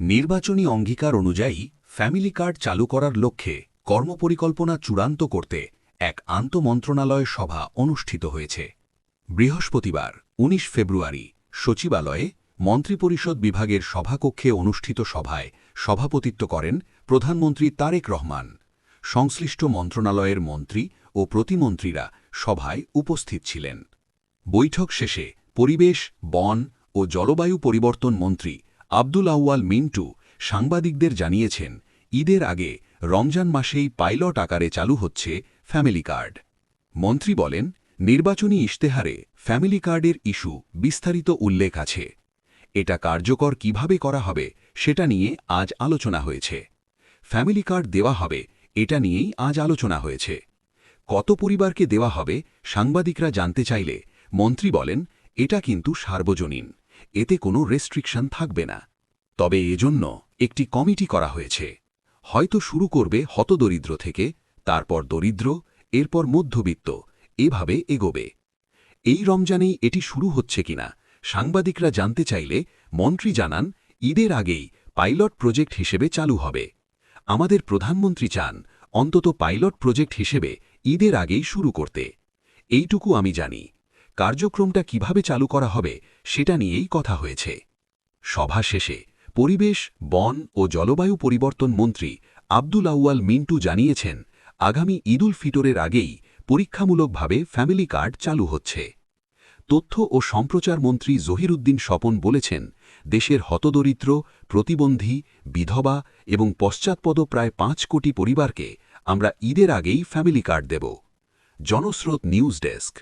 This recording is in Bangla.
নির্বাচনী অঙ্গীকার অনুযায়ী, ফ্যামিলি কার্ড চালু করার লক্ষ্যে কর্মপরিকল্পনা চূড়ান্ত করতে এক আন্তমন্ত্রণালয় সভা অনুষ্ঠিত হয়েছে। বৃহস্পতিবার ১৯ ফেব্রুয়ারি, সচিবালয়ে মন্ত্রিপরিষদ বিভাগের সভাকক্ষে অনুষ্ঠিত সভায় সভাপতিত্ব করেন প্রধানমন্ত্রী তারেক রহমান। সংশ্লিষ্ট মন্ত্রণালয়ের মন্ত্রী ও প্রতিমন্ত্রীরা সভায় উপস্থিত ছিলেন। বৈঠক শেষে পরিবেশ, বন ও জলবায়ু পরিবর্তন মন্ত্রী আব্দুল আউয়াল মিন্টু সাংবাদিকদের জানিয়েছেন, ঈদের আগে রমজান মাসেই পাইলট আকারে চালু হচ্ছে ফ্যামিলি কার্ড। মন্ত্রী বলেন, নির্বাচনী ইশতেহারে ফ্যামিলি কার্ডের ইস্যু বিস্তারিত উল্লেখ আছে। এটা কার্যকর কীভাবে করা হবে সেটা নিয়ে আজ আলোচনা হয়েছে। ফ্যামিলি কার্ড দেওয়া হবে, এটা নিয়েই আজ আলোচনা হয়েছে। কত পরিবারকে দেওয়া হবে, সাংবাদিকরা জানতে চাইলে মন্ত্রী বলেন, এটা কিন্তু সার্বজনীন। এতে কোনো রেস্ট্রিকশন থাকবে না। তবে এজন্য একটি কমিটি করা হয়েছে। হয়তো শুরু করবে হতদরিদ্র থেকে, তারপর দরিদ্র, এরপর মধ্যবিত্ত, এভাবে এগোবে। এই রমজানেই এটি শুরু হচ্ছে কিনা, সাংবাদিকরা জানতে চাইলে মন্ত্রী জানান, ঈদের আগেই পাইলট প্রজেক্ট হিসেবে চালু হবে। আমাদের প্রধানমন্ত্রী চান অন্তত পাইলট প্রজেক্ট হিসেবে ঈদের আগেই শুরু করতে। এইটুকু আমি জানি। কার্যক্রমটা কীভাবে চালু করা হবে সেটা নিয়েই কথা হয়েছে। সভা শেষে পরিবেশ, বন ও জলবায়ু পরিবর্তন মন্ত্রী আব্দুল আউয়াল মিন্টু জানিয়েছেন, আগামী ঈদুল ফিতরের আগেই পরীক্ষামূলকভাবে ফ্যামিলি কার্ড চালু হচ্ছে। তথ্য ও সম্প্রচার মন্ত্রী জহিরুদ্দিন স্বপন বলেছেন, দেশের হতদরিদ্র, প্রতিবন্ধী, বিধবা এবং পশ্চাৎপদ প্রায় পাঁচ কোটি পরিবারকে আমরা ঈদের আগেই ফ্যামিলি কার্ড দেব। Janasrot news desk.